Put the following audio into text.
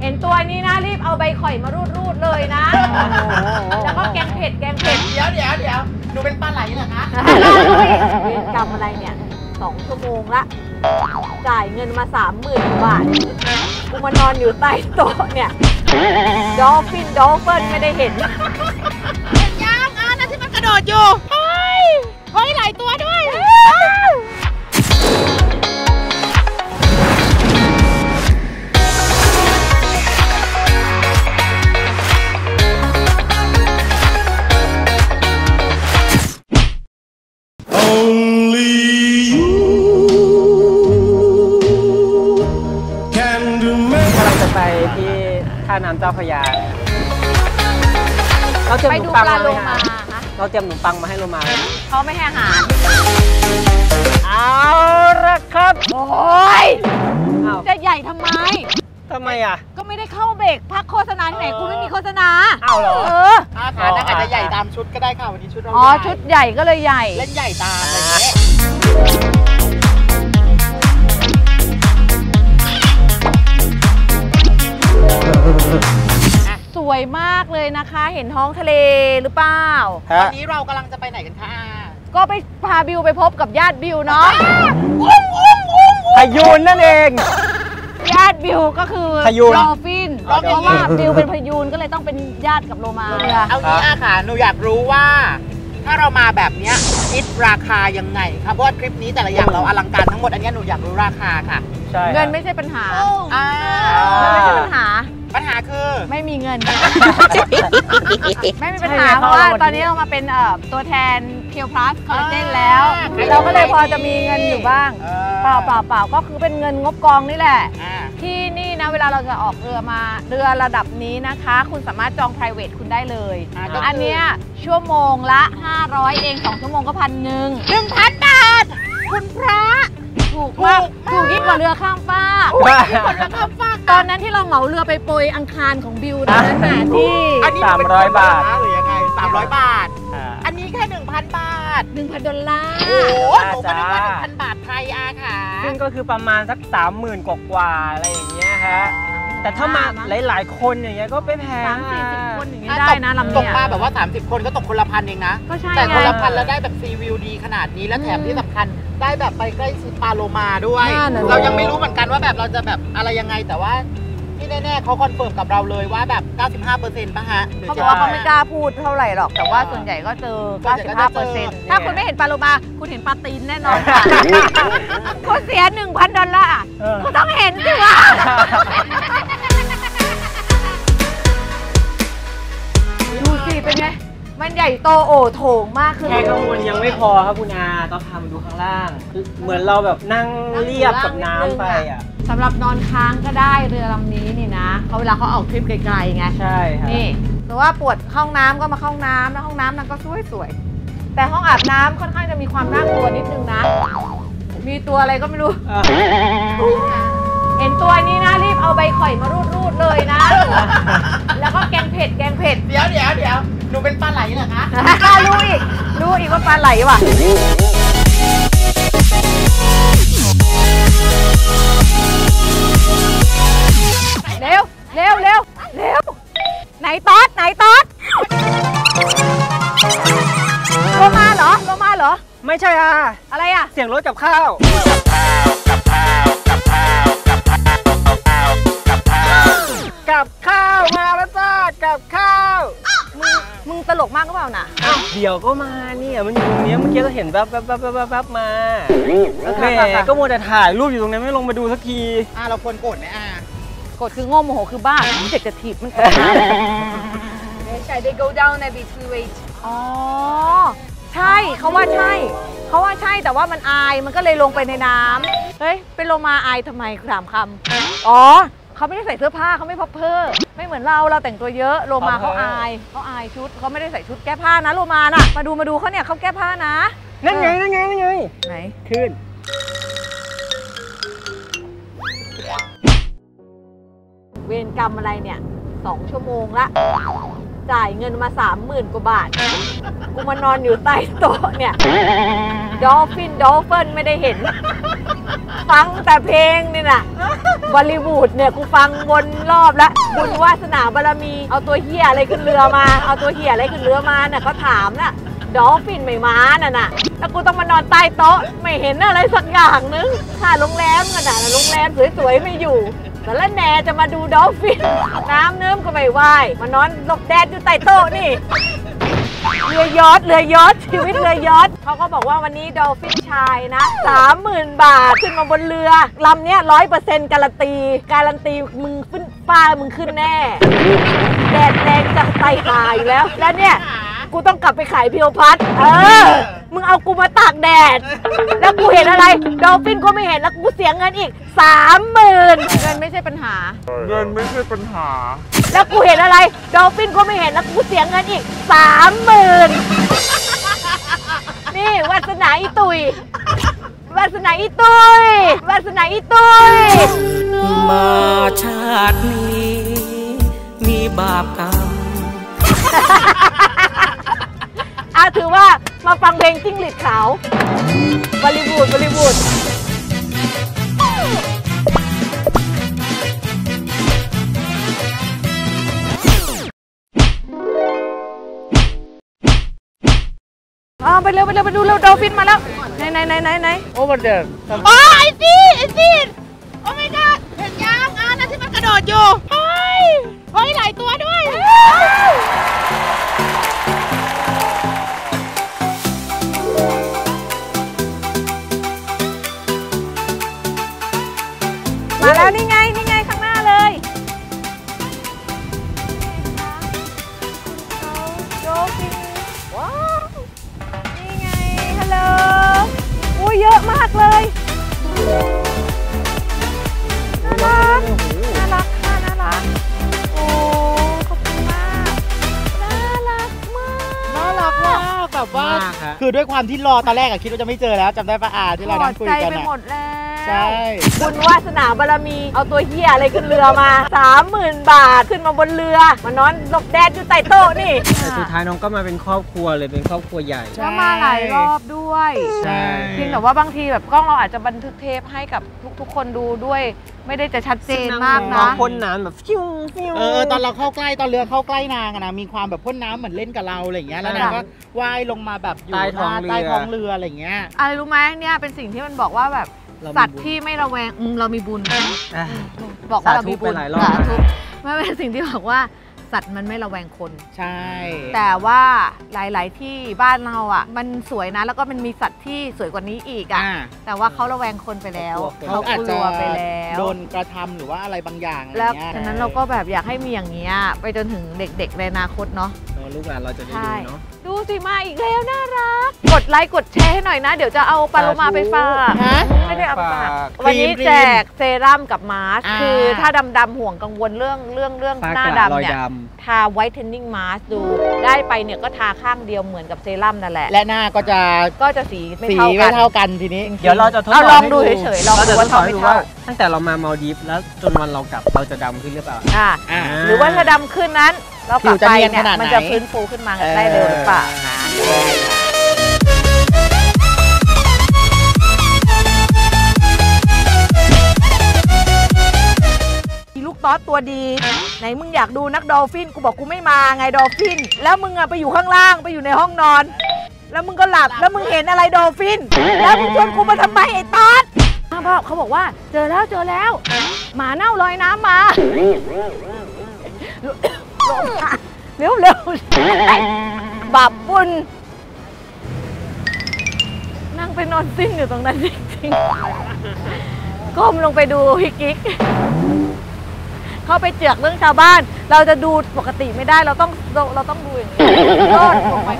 เห็นตัวนี้นะรีบเอาใบข่อยมารูดๆเลยนะ แล้วก็แกงเผ็ดแกงเผ็ดเดี๋ยวเดี๋ยวเดี๋ยวหนูเป็นปลาไหลเหรอคะเวรกรรมอะไรเนี่ยสองชั่วโมงละ จ่ายเงินมาสามหมื่นบาทกูมานอนอยู่ใต้โต๊ะเนี่ย ดอลฟินดอลเฟินไม่ได้เห็นย่างอะนั่นที่มันกระโดดอยู่ เฮ้ย เฮ้ยหลายตัวด้วย น้ำเจ้าพระยาเราเตรียมไปขนดูมปังปลามาโลไหมมาฮะฮะเราเตรียมขนมปังมาให้โลมาเขาไม่ให้อาหาร เอาละครับโอ้ยอ้าวจะใหญ่ทำไม ทำไมอะ ก็ไม่ได้เข้าเบรกพักโฆษณาที่ไหนคุณไม่มีโฆษณาอ้าวเหรอ เอออาขาน่าอาจจะใหญ่ตามชุดก็ได้ค่ะวันนี้ชุดเราอ๋อ ใหญ่ชุดใหญ่ก็เลยใหญ่ เล่นใหญ่ตามอะไรอย่างเงี้ย วยมากเลยนะคะ เห็นท้องทะเลหรือเปล่า ฮะวันนี้เรากำลังจะไปไหนกันคะอาก็ไปพาบิวไปพบกับญาติบิวเนาะพายุนนั่นเอง ญาติบิวก็คือพยูนดอลฟินอ๋อเพราะว่าบิวเป็นพยูนก็เลยต้องเป็นญาติกับโลมาเอางี้อาขาหนูอยากรู้ว่า ถ้าเรามาแบบเนี้ยคิดราคายังไงคะเพราะว่าทริปนี้แต่ละอย่างเราอลังการทั้งหมดอันเนี้ยหนูอยากรู้ราคาค่ะใช่เงินไม่ใช่ปัญหาอ่า เงินไม่ใช่ปัญหา ปัญหาคือ ไม่มีเงิน ไม่มีปัญหาเพราะว่าตอนนี้เรามาเป็นเอ่อตัวแทนเพียวพลัสคอลลาเจนแล้วเราก็เลยพอจะมีเงินอยู่บ้าง เออ เปล่าเปล่าเปล่าก็คือเป็นเงินงบกองนี่แหละ อ่า ที่นี่นะเวลาเราจะออกเรือมาเรือระดับนี้นะคะ คุณสามารถจอง private คุณได้เลยอ่าก็คืออัอันเนี้ยชั่วโมงละ 500 เอง 2 ชั่วโมงก็พันหนึ่งหนึ่งพันบาท คุณพระ ถูกมากถูกยิ่งกว่าเรือข้ามฟากบ้าคนละคำฝากตอนนั้นที่เราเหมาเรือไปโปรยอังคารของบิวตอนนั้นน่ะที่อันนี้สามเป็นร้อยคนบาทละหรือยังไงสามร้อยบาท อ่า อันนี้แค่หนึ่งพันบาท1,000ดอลลาร์โอ้โหหนูก็นึกว่าหจ้านึ่งพันบาทไทยอาค่ะ ซึ่งก็คือประมาณสักสามหมื่นกว่าๆอะไรอย่างเงี้ยฮะ แต่ถ้ามาหลาย ๆ คนอย่างเงี้ยก็ไม่แพงสามสี่สิบคนอย่างนี้ถ้าได้นะลำตเนี้กยมาแบบว่า 30 คนก็ตกคนละพันเองนะ ก็ใช่แต่ไงคนละพันแล้วได้แบบซีวิวดีขนาดนี้แล้วแถมอืมที่สำคัญ ได้แบบไปใกล้ชิดปลาโลมาด้วย นั่นน่ะเรายังไม่รู้เหมือนกันว่าแบบเราจะแบบอะไรยังไงแต่ว่า ที่แน่ๆเขาคอนเฟิร์มกับเราเลยว่าแบบ 95%ป่ะฮะหรืเขาจะบอกว่าเขาไม่กล้าพูดเท่าไหร่หรอก แต่ว่าส่วนใหญ่ก็เจอส่วนใหญ่ก็จะเจอ 95%ถ้าคุณไม่เห็นปลาโลมาคุณเห็นปลาตีนแน่นอนค่ะคุณเสีย 1,000 ดอลลาร์เออคุณต้องเห็นสิวะดูสิเป็นไงมันใหญ่โตโอโถงมากคือแค่ข้างบนยังไม่พอครับคุณอาต้องพามาดูข้างล่าง เหมือนเราแบบนั่งเรียบกับน้ำไปอะ สำหรับนอนค้างก็ได้เรือลำนี้นี่นะเขาเวลาเขาออกทริปไกลๆไงใช่ครับนี่หรือว่าปวดห้องน้ำก็มาเข้าห้องน้ำแล้วห้องน้ำนั้นก็สวยสวยๆแต่ห้องอาบน้ำค่อนข้างจะมีความน่ากลัวนิดนึงนะ มีตัวอะไรก็ไม่รู้ อะเห็นตัวนี้นะรีบเอาใบข่อยมารูดๆเลยนะ แล้วก็แกงเผ็ดแกงเผ็ด เดี๋ยวเดี๋ยวเดี๋ยวหนูเป็นปลาไหลเหรอคะ รู้อีก รู้อีกว่าปลาไหลว่ะ ใช่อะอะไรอะ เสียงรถกับข้าวกับข้าวมาแล้วจ้ากับข้าวมึงมึงตลกมากก็เปล่าน่ะเดี๋ยวก็มาเนี่ยมันอยู่ตรงเนี้ยเมื่อกี้เราเห็นแวบแวบแวบแวบแวบแวบมาแหมก็มัวแต่ถ่ายรูปอยู่ตรงนี้ไม่ลงมาดูสักทีอ่าเราควรโกรธไหมอ่ากดคือโง่โมโหคือบ้าเด็กจะถีบมันก่อนนะ they go down a bit too late อ๋อ ใช่เขาว่าใช่เขาว่าใช่แต่ว่ามันอายมันก็เลยลงไปในน้ำเฮ้ยเป็นโลมาอายทำไมถามคำอ๋อเขาไม่ได้ใส่เสื้อผ้าเขาไม่พับเพอไม่เหมือนเราเราแต่งตัวเยอะโลมาเขาอายเขาอายชุดเขาไม่ได้ใส่ชุดแก้ผ้านะโลมาน่ะมาดูมาดูเขาเนี่ยเขาแก้ผ้านะนั่นไงนั่นไงนั่นไงไหนขึ้น เวรกรรมอะไรเนี่ยสองชั่วโมงละ จ่ายเงินมาสามหมื่นกว่าบาท กูมานอนอยู่ใต้โต๊ะเนี่ยดอลฟินดอลเฟินไม่ได้เห็น ฟังแต่เพลงนี่น่ะบอลลีวูดเนี่ยกูฟังวนรอบแล้วบุญวาสนาบารมี เอาตัวเฮียอะไรขึ้นเรือมา เอาตัวเฮียอะไรขึ้นเรือมาน่ะเขาถามน่ะดอลฟินไม่มาน่ะน่ะแล้วกูต้องมานอนใต้โต๊ะ ไม่เห็นอะไรสักอย่างนึงค่าโรงแรมกันน่ะโรงแรมสวยๆไม่อยู่ แต่ละแหนจะมาดูดอลฟิน น้ำเนิ้มก็ไม่ว่ายมานอนหลบแดดอยู่ใต้โต๊ะนี่ เรือยอทเรือยอทชีวิตเรือยอทเขาก็บอกว่าวันนี้ดอลฟินชายนะสามหมื่นบาทขึ้นมาบนเรือลำเนี้ยร้อยเปอร์เซ็นต์การันตี การันตีมึงขึ้นป้ามึงขึ้นแน่ แดดแรงจะไตหายแล้ว แล้วเนี่ยกูต้องกลับไปขายเพียวพัด เออ มึงเอากูมาตากแดด แล้วกูเห็นอะไร ดอลฟินก็ไม่เห็น แล้วกูเสียเงินอีกสามหมื่น ช่ปัญหา เงินไม่ใช่ปัญหา แล้วกูเห็นอะไรดอลฟินก็ไม่เห็นแล้วกูเสียเงินอีกสามหมื่นนี่วาสนาอีตุยวาสนาอีตุยวาสนาอีตุยมาชาตินี้ มีบาปกรรมอาถือว่ามาฟังเพลงจิ้งหรีดขาวบอลลีวูดบอลลีวู ดอ่าไปเร็วไปเร็วไปดูเร็วดอลฟินมาแล้วไหนไหนไหนไหนไหน over there โอ้ไอซีไอซีโอ้ my god เห็นยังอ่านั่นที่มันกระโดดอยู่เฮ้ยเฮ้ยหลายตัวด้วย ด้วยความที่รอตอนแรกอะคิดว่าจะไม่เจอแล้วจำได้ปะอาที่เรานั่งคุยกัใจนไปอะ หมดแล้ว ใช่ บุญวาสนาบารมี เอาตัวเฮียอะไรขึ้นเรือมาสามหมื่นบาทขึ้นมาบนเรือ มานอนหลบแดดอยู่ใต้โต๊ะนี่ แต่สุดท้ายน้องก็มาเป็นครอบครัวเลยเป็นครอบครัวใหญ่ แล้วมาหลายรอบด้วยใช่เพียงแต่ว่าบางทีแบบกล้องเราอาจจะบันทึกเทปให้กับทุกๆคนดูด้วย ไม่ได้จะชัดเจนมากน้อนะ งพ่นน้ำแบบฟิวฟิว เออตอนเราเข้าใกล้ตอนเรือเข้าใกล้นางอะนะมีความแบบพ่นน้ำเหมือนเล่นกับเราอะไรอย่างเงี้ยแล้วนางก็ว่ายลงมาแบบอยู่ใต้ท้องเรือ ใต้ท้องเรืออะไรอย่างเงี้ย อะไรรู้ไหมเนี่ยเป็นสิ่งที่มันบอกว่าแบบ เรามีสัตว์ที่ไม่ระแวงอืมเรามีบุญ อะ บอกว่าเรามีบุญสาธุไปหลายรอบสาธุไม่เป็นสิ่งที่บอกว่าสัตว์มันไม่ระแวงคน ใช่ แต่ว่าหลาย ๆ ที่บ้านเราอะ มันสวยนะแล้วก็มันมีสัตว์ที่สวยกว่านี้อีกอะ อ่า แต่ว่าเขาระแวงคนไปแล้วเขาเขาอาจกจะลัวไปแล้ว โดนกระทำหรือว่าอะไรบางอย่างอะไรแล้วเงี้ยฉะนั้นเราก็แบบอยากให้มีอย่างเงี้ยไปจนถึงเด็ก ๆ ในอนาคตเนาะเออลูกหลานเราจะได้ใช่ดูเนาะ ดูสิมาอีกแล้วน่ารัก กดไลค์กดแชร์ให้หน่อยนะ เดี๋ยวจะเอาปลาโลมาไปฝากฮะไม่ได้เอาไปฝากฝากวันนี้แจกเซรั่มกับมาสก์อ่าคือถ้าดำๆห่วงกังวลเรื่องเรื่องเรื่องฝ้าหน้ากระดำรอยเนี่ยดทาไวท์เทนนิ่งมาสดูได้ไปเนี่ยก็ทาข้างเดียวเหมือนกับเซรั่มนั่นแหละ และหน้าก็จะก็จะสีไม่สีเท่าไม่กันเท่ากันทีนี้ำเดี๋ยวเราจะทดสเอาอบลองให้ดูเฉยๆลองเราดูจะทว่าดสอบเท่าให้ไม่ดูเท่าว่าตั้งแต่เรามามาลดีฟแล้วจนวันเรากลับเราจะดำขึ้นหรือเปล่าอ่าอ่าหรือว่าถ้าดำขึ้นนั้นเรากลับผิวจะไปเนียนเนี่ขยนาดไหนมันจะฟื้นฟูขึ้นมาได้เร็วหรือเปล่านะมีลูกตอสตัวดีไหนมึงอยากดูนักดอลฟินกูบอกกูไม่มาไงดอลฟิน แล้วมึงอะไปอยู่ข้างล่างไปอยู่ในห้องนอน แล้วมึงก็หลับแล้วมึงเห็นอะไรดอลฟิน แล้วมึงชวนกูมาทำไมไอ้ตอสพ่อเขาบอกว่าเจอแล้วเจอแล้ว หมาเน่าลอยน้ำมาลงมา เร็วเร็วบาปบุญนั่งไปนอนสิ้นอยู่ตรงนั้นจริงๆก้มลงไปดูฮิกิกเข้าไปเจือกเรื่องชาวบ้าน เราจะดูปกติไม่ได้เราต้องเราเราต้องดูอย่างนี้รอดลงไป